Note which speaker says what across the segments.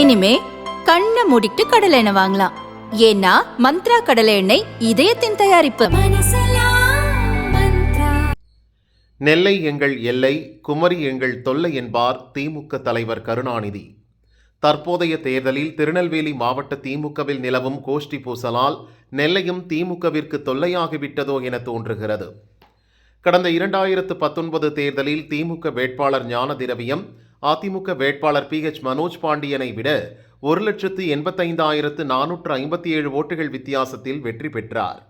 Speaker 1: இனிமே கண்ணை மூடிட்டு கடலை எண்ணெய் வாங்கலாம். ஏன்னா மந்த்ரா கடலை எண்ணெய் இதயத்தின் தயாரிப்பு.
Speaker 2: நெல்லை எங்கள் எல்லை குமரி எங்கள் தொல்லை என்பார் திமுக தலைவர் கருணாநிதி. தற்போதைய தேர்தலில் திருநெல்வேலி மாவட்ட திமுகவில் நிலவும் கோஷ்டி பூசலால் நெல்லையும் திமுகவிற்கு தொல்லையாகிவிட்டதோ என தோன்றுகிறது. கடந்த இரண்டாயிரத்து பத்தொன்பது தேர்தலில் திமுக வேட்பாளர் ஞான திரவியம் அதிமுக வேட்பாளர் பி எச் மனோஜ் பாண்டியனை விட ஒரு லட்சத்து எண்பத்தைந்தாயிரத்து நானூற்று ஐம்பத்தி ஏழு ஓட்டுகள் வித்தியாசத்தில் வெற்றி பெற்றார்.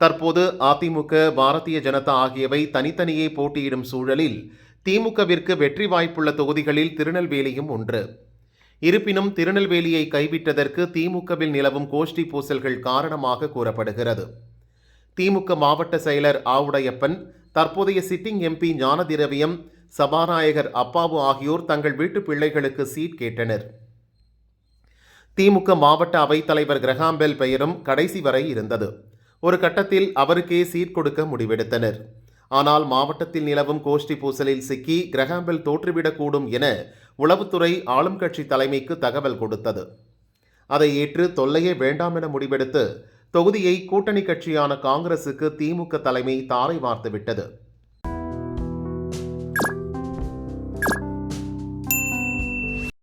Speaker 2: தற்போது அதிமுக பாரதிய ஜனதா ஆகியவை தனித்தனியே போட்டியிடும் சூழலில் திமுகவிற்கு வெற்றி வாய்ப்புள்ள தொகுதிகளில் திருநெல்வேலியும் ஒன்று. இருப்பினும் திருநெல்வேலியை கைவிட்டதற்கு திமுகவில் நிலவும் கோஷ்டி பூசல்கள் காரணமாக கூறப்படுகிறது. திமுக மாவட்ட செயலர் ஆவுடையப்பன் தற்போதைய சிட்டிங் எம்பி ஞானதிரவியம் சபாநாயகர் அப்பாவு ஆகியோர் தங்கள் வீட்டு பிள்ளைகளுக்கு சீட் கேட்டனர். திமுக மாவட்ட அவைத்தலைவர் கிரகாம்பெல் பெயரும் கடைசி வரை இருந்தது. ஒரு கட்டத்தில் அவருக்கே சீட் கொடுக்க முடிவெடுத்தனர். ஆனால் மாவட்டத்தில் நிலவும் கோஷ்டி பூசலில் சிக்கி கிரகாம்பெல் தோற்றுவிடக்கூடும் என உளவுத்துறை ஆளும் கட்சி தலைமைக்கு தகவல் கொடுத்தது. அதை ஏற்று தொல்லையே வேண்டாம் என முடிவெடுத்து தொகுதியை கூட்டணி கட்சியான காங்கிரசுக்கு திமுக தலைமை தாரை வார்த்துவிட்டது